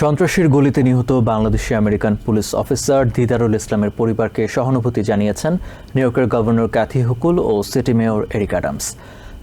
সন্ত্রাসীর গুলিতে নিহত Bangladeshi American police officer Didarul ইসলামের পরিবারকে সহানুভূতি জানিয়েছেন নিউ ইয়র্কের গভর্নর ক্যাথি হুকুল ও সিটি মেয়র এরিক অ্যাডামস।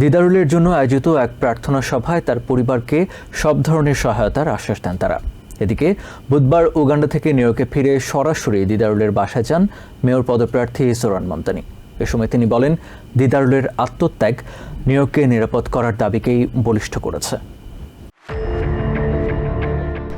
দিদারুলের জন্য আয়োজিত এক প্রার্থনা সভায় তার পরিবারকে সব ধরনের সহায়তার আশ্বাস দেন তারা। এদিকে, বুধবার উগান্ডা থেকে নিউ ইয়র্কে ফিরে সরাসরি দিদারুলের বাসায় যান মেয়র পদপ্রার্থী সোরান মমতানি। এ সময় তিনি বলেন, দিদারুলের আত্মত্যাগ নিউ ইয়র্ককে নিরাপদ করার দাবিকেই বলিষ্ঠ করেছে।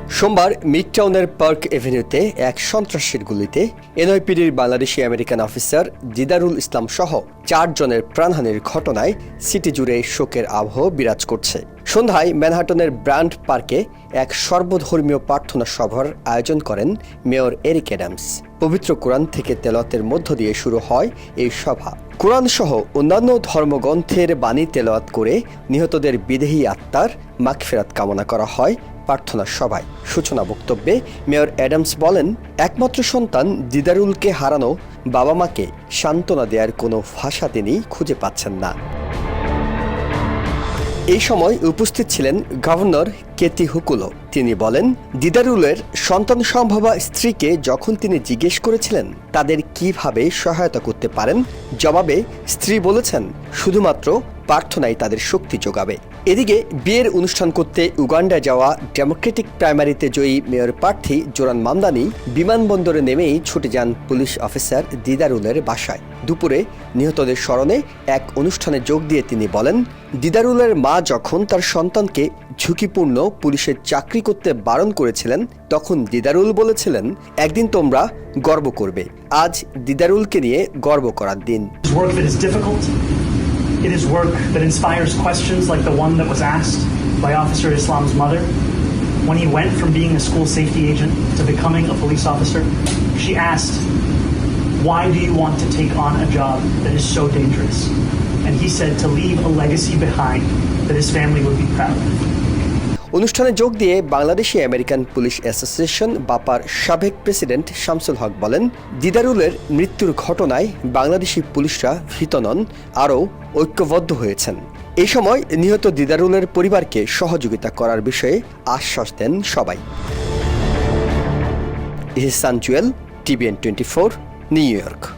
সোমবার মিডটাউনের পার্ক এভিনিউতে এক সন্ত্রাসীর গুলিতে এনআইপিডির বাংলাদেশি আমেরিকান অফিসার দিদারুল ইসলাম সহ চারজনের প্রাণহানির ঘটনায় সিটি জুড়ে শোকের আবহ বিরাজ করছে। সন্ধ্যায় ম্যানহাটনের ব্র্যান্ড পার্কে এক সর্বধর্মীয় প্রার্থনা সভার আয়োজন করেন মেয়র এরিক অ্যাডামস। পবিত্র কোরআন থেকে তেলাওয়াতের মধ্য দিয়ে শুরু হয় এই সভা। কোরআন সহ অন্যান্য ধর্মগ্রন্থের বাণী তেলাওয়াত করে নিহতদের বিদেহী আত্মার মাগফেরাত কামনা করা হয় প্রার্থনা সভায়। সূচনা বক্তব্যে মেয়র অ্যাডামস বলেন, একমাত্র সন্তান দিদারুলকে হারানো বাবা মাকে সান্ত্বনা দেওয়ার কোনো ভাষা তিনি খুঁজে পাচ্ছেন না। এই সময় উপস্থিত ছিলেন গভর্নর কেতি হুকুলো। তিনি বলেন, দিদারুলের সন্তান সম্ভবা স্ত্রীকে যখন তিনি জিজ্ঞেস করেছিলেন, তাদের কীভাবে সহায়তা করতে পারেন, জবাবে স্ত্রী বলেছেন, শুধুমাত্র প্রার্থনাই তাদের শক্তি যোগাবে। এদিকে বিয়ের অনুষ্ঠান করতে উগান্ডা যাওয়া ডেমোক্রেটিক প্রাইমারিতে জয়ী মেয়র প্রার্থী জোরান মামদানি বিমানবন্দরে নেমেই ছুটে যান পুলিশ অফিসার দিদারুলের বাসায়। দুপুরে নিহতদের স্মরণে এক অনুষ্ঠানে যোগ দিয়ে তিনি বলেন, দিদারুলের মা যখন তার সন্তানকে ঝুঁকিপূর্ণ পুলিশের চাকরি করতে বারণ করেছিলেন তখন দিদারুল বলেছিলেন একদিন তোমরা গর্ব করবে আজ দিদারুলকে নিয়ে গর্ব করার দিন. It is work that inspires questions like the one that was asked by Officer Islam's mother. When he went from being a school safety agent to becoming a police officer, she asked, Why do you want to take on a job that is so dangerous? And he said to leave a legacy behind that his family would be proud of. অনুষ্ঠানে যোগ দিয়ে Bangladeshi American police association বাপার সাবেক president Shamsul হক বলেন, দিদারুলের মৃত্যুর ঘটনায় বাংলাদেশি পুলিশরা ভীত নন, আরও ঐক্যবদ্ধ হয়েছেন। এই সময় নিহত দিদারুলের পরিবারকে সহযোগিতা করার বিষয়ে আশ্বাস দেন সবাই। Ihsan Jewel, TVN twenty four, New York.